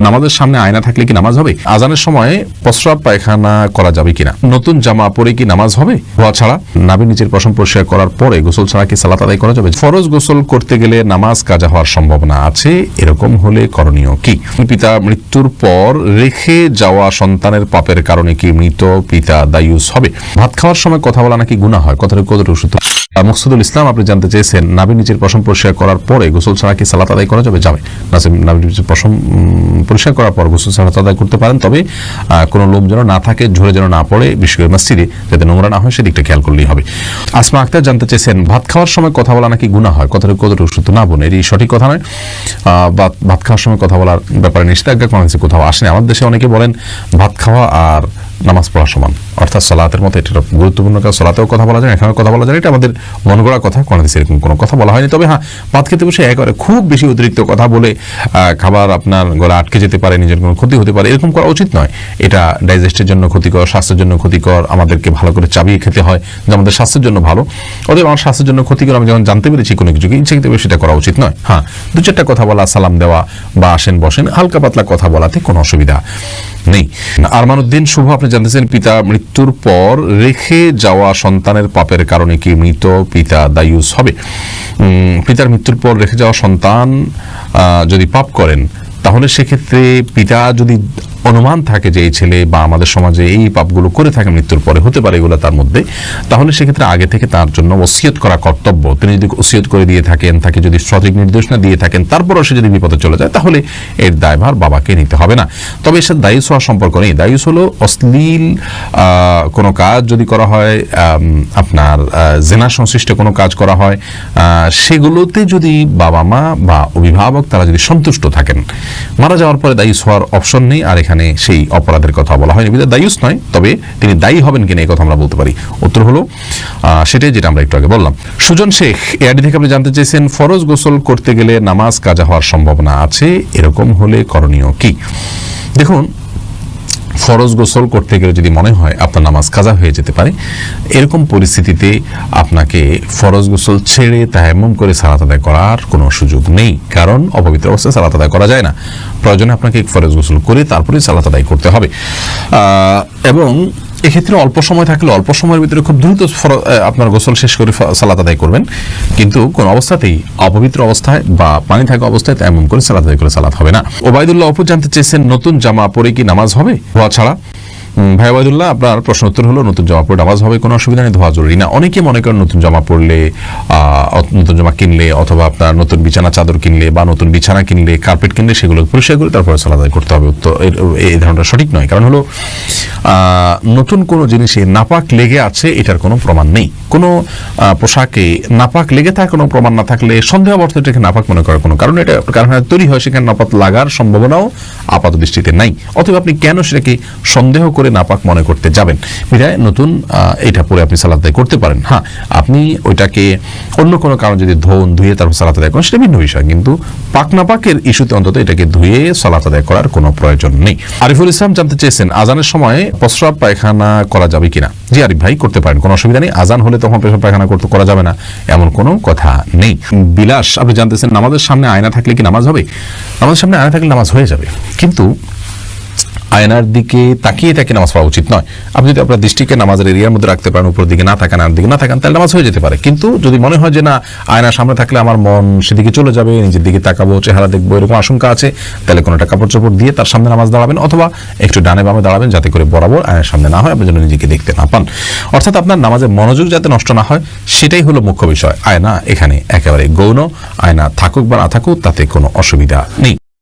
নামাজের সামনে আয়না থাকলে কি নামাজ হবে? আজানের সময় প্রস্রাব পায়খানা করা যাবে কিনা? নতুন জামা পরে কি নামাজ হবে? হওয়া ছাড়া? নাবি নিচের পশম পরিষ্কার করার পরে গোসল ছাড়া কি সালাত আদায় করা যাবে? ফরজ গোসল করতে গেলে নামাজ কাজা হওয়ার সম্ভাবনা আছে। এরকম হলে করণীয় কি? পিতা মৃত্যুর পর রেখে যাওয়া সন্তানের পাপের কারণে কি মৃত পিতা দায়ুস হবে? ভাত খাওয়ার সময় কথা বলা নাকি গুণা হয়? কথাটা কতটুকু সত্য মুকসুদুল ইসলাম আপনি জানতে চেয়েছেন নাবি নিচের পশম পরিষ্কার করার পরে গোসল ছাড়া কি সালাত আদায় করা যাবে? যাবে। নাসিম- নাবির নিচের পশম পরিষ্কার করার পর গোসল সালাত আদায় করতে পারেন তবে কোনো লোম যেন না থাকে ঝরে যেন না পড়ে বিশেষ মসজিদে যাতে নোংরা না হয় সেদিকটা খেয়াল করলেই হবে। আসমা আক্তার জানতে চেয়েছেন ভাত খাওয়ার সময় কথা বলা নাকি গুণা হয়? কথাটা কতটুকু সত্য না বোন এটি সঠিক কথা নয়। আহ, ভাত খাওয়ার সময় কথা বলার ব্যাপারে নিষেধাজ্ঞা কোনো কোথাও আসেনি। আমাদের দেশে অনেকে বলেন ভাত খাওয়া আর নামাজ পড়া সমান। অর্থাৎ সলাতের মতো এটা গুরুত্বপূর্ণ কাজ। সলাতেও কথা বলা যায়, এখানেও কথা বলা যায় এটা আমাদের মন গড়া কথা কোনো দেশে এরকম কোনো কথা বলা হয়নি। তবে হ্যাঁ ভাত খেতে বসে একবারে খুব বেশি অতিরিক্ত কথা বলে খাবার আপনার গলা আটকে যেতে পারে, নিজের কোনো ক্ষতি হতে পারে, এরকম করা উচিত নয়। এটা ডাইজেস্টের জন্য ক্ষতিকর, স্বাস্থ্যের জন্য ক্ষতিকর, আমাদেরকে ভালো করে চাবিয়ে খেতে হয় যে আমাদের স্বাস্থ্যের জন্য ভালো। অতএব আমার স্বাস্থ্যের জন্য ক্ষতিকর, আমি যখন জানতে পেরেছি কোনো কিছুকে ইচ্ছাকৃত সেটা করা উচিত নয়। হ্যাঁ দু চারটা কথা বলা, সালাম দেওয়া বা আসেন বসেন, হালকা পাতলা কথা বলাতে কোনো অসুবিধা। নেই। আরমানুদ্দিন, শুভ, আপনি জানতেছেন পিতা মৃত্যুর পর রেখে যাওয়া সন্তানের পাপের কারণে কি মৃত পিতা দায়ুস হবে? পিতার মৃত্যুর পর রেখে যাওয়া সন্তান যদি পাপ করেন, তাহলে সেক্ষেত্রে পিতা যদি অনুমান থাকে যে এই ছেলে বা আমাদের সমাজে এই পাপগুলো করে থাকে, মৃত্যুর পরে হতে পারে এগুলো তার মধ্যে, তাহলে সেক্ষেত্রে আগে থেকে তার জন্য ওসিয়ত করা কর্তব্য। তিনি যদি ওসিয়ত করে দিয়ে থাকেন, তাকে যদি সঠিক নির্দেশনা দিয়ে থাকেন, তারপরও সে যদি বিপদে চলে যায়, তাহলে এর দায়ভার বাবাকে নিতে হবে না। তবে এর সাথে দায়ুস হওয়ার সম্পর্ক নেই। দায়ুস হলো অশ্লীল কোনো কাজ যদি করা হয় আপনার জেনা সংশ্লিষ্ট কোনো কাজ করা হয় সেগুলোতে যদি বাবা মা বা অভিভাবক তারা যদি সন্তুষ্ট থাকেন, মারা যাওয়ার পরে দায়ুস হওয়ার অপশন নেই, আর এখানে সেই অপরাধের কথা বলা হয়নি। বিধায় দায়ুস নয়, তবে তিনি দায়ী হবেন কিনা এই কথা আমরা বলতে পারি। উত্তর হলো সেটাই যেটা আমরা একটু আগে বললাম। সুজন শেখ এআডি থেকে আপনি জানতে চেয়েছেন, ফরজ গোসল করতে গেলে নামাজ কাজা হওয়ার সম্ভাবনা আছে, এরকম হলে করণীয় কি? দেখুন ফরজ গোসল করতে গেলে যদি মনে হয় আপনার নামাজ কাজা হয়ে যেতে পারে, এরকম পরিস্থিতিতে আপনাকে ফরজ গোসল ছেড়ে তায়াম্মুম করে সালাত আদায় করার কোনো সুযোগ নেই। কারণ অপবিত্র অবস্থায় সালাত আদায় করা যায় না। প্রয়োজনে আপনাকে ফরজ গোসল করে তারপরে সালাত আদায় করতে হবে। এবং এক্ষেত্রে অল্প সময় থাকলে অল্প সময়ের ভিতরে খুব দ্রুত আপনার গোসল শেষ করে সালাত আদায় করবেন। কিন্তু কোন অবস্থাতেই অপবিত্র অবস্থায় বা পানি থাকা অবস্থায় এমন করে সালাত আদায় করে সালাত হবে না। ওবায়দুল্লাহ অপু জানতে চেয়েছেন, নতুন জামা পরে কি নামাজ হবে? হওয়া ছাড়া। ভাই ওবায়দুল্লাহ আপনার প্রশ্ন উত্তর হলো, নতুন জামা পরে নামাজ হবে, কোনো অসুবিধা নেই, ধোয়া জরুরি না। অনেকে মনে করেন নতুন জামা পরলে নতুন জামা কিনলে, অথবা আপনার নতুন বিছানা, চাদর কিনলে, বা নতুন বিছানা কিনলে কার্পেট কিনলে, সেগুলো পরিষ্কার করে তারপরে সালাদ আদায় করতে হবে। উত্তর এই ধারণাটা সঠিক নয়। কারণ হলো নতুন কোনো জিনিসে নাপাক লেগে আছে, এটার কোনো প্রমাণ নেই। কোনো পোশাকে নাপাক লেগে থাকার কোনো প্রমাণ না থাকলে সন্দেহ অবস্থা এটাকে নাপাক মনে করার কোনো কারণ এটা কারখানায় তৈরি হয়, সেখানে নাপাক লাগার সম্ভাবনাও আপাত দৃষ্টিতে নাই। অথবা আপনি কেন সেটাকে সন্দেহ করে নাপাক মনে করতে যাবেন। বিধায় নতুন এটা পরে আপনি সালাদ আদায় করতে পারেন। হ্যাঁ আপনি ওইটাকে অন্য কোনো কারণ যদি ধোন, ধুয়ে তারপর সালাত আদায় করেন, সেটা ভিন্ন বিষয়। কিন্তু পাক নাপাকের ইস্যুতে অন্তত এটাকে ধুয়ে সালাত আদায় করার কোনো প্রয়োজন নেই। আরিফুল ইসলাম জানতে চেয়েছেন, আজানের সময় প্রস্রাব পায়খানা করা যাবে কিনা? জি আরিফ ভাই, করতে পারেন, কোনো অসুবিধা নেই। আজান হলে তখন পেশাব পায়খানা করতে, করা যাবে না, এমন কোনো কথা নেই। বিলাস, আপনি জানতেছেন, নামাজের সামনে আয়না থাকলে কি নামাজ হবে? নামাজের সামনে আয়না থাকলে নামাজ হয়ে যাবে। কিন্তু আয়নার দিকে তাকিয়ে তাকে নামাজ পড়া উচিত নয়। আপনি যদি আপনার দৃষ্টিকে নামাজের এরিয়ার মধ্যে রাখতে পারেন উপর দিকে না থাকেন আর দিকে না থাকেন, তাহলে নামাজ হয়ে যেতে পারে। কিন্তু যদি মনে হয় যে না আয়নার সামনে থাকলে আমার মন সেদিকে চলে যাবে, নিজের দিকে তাকাবো, চেহারা দেখব, এরকম আশঙ্কা আছে, তাহলে কোনো একটা কাপড় চোপড় দিয়ে তার সামনে নামাজ দাঁড়াবেন অথবা একটু ডানে বামে দাঁড়াবেন যাতে করে বরাবর আয়নার সামনে না হয়, আপনি যেন নিজেকে দেখতে না পান। অর্থাৎ আপনার নামাজের মনোযোগ যাতে নষ্ট না হয়, সেটাই হলো মুখ্য বিষয়। আয়না এখানে একেবারে গৌণ, আয়না থাকুক বা না থাকুক, তাতে কোনো অসুবিধা নেই।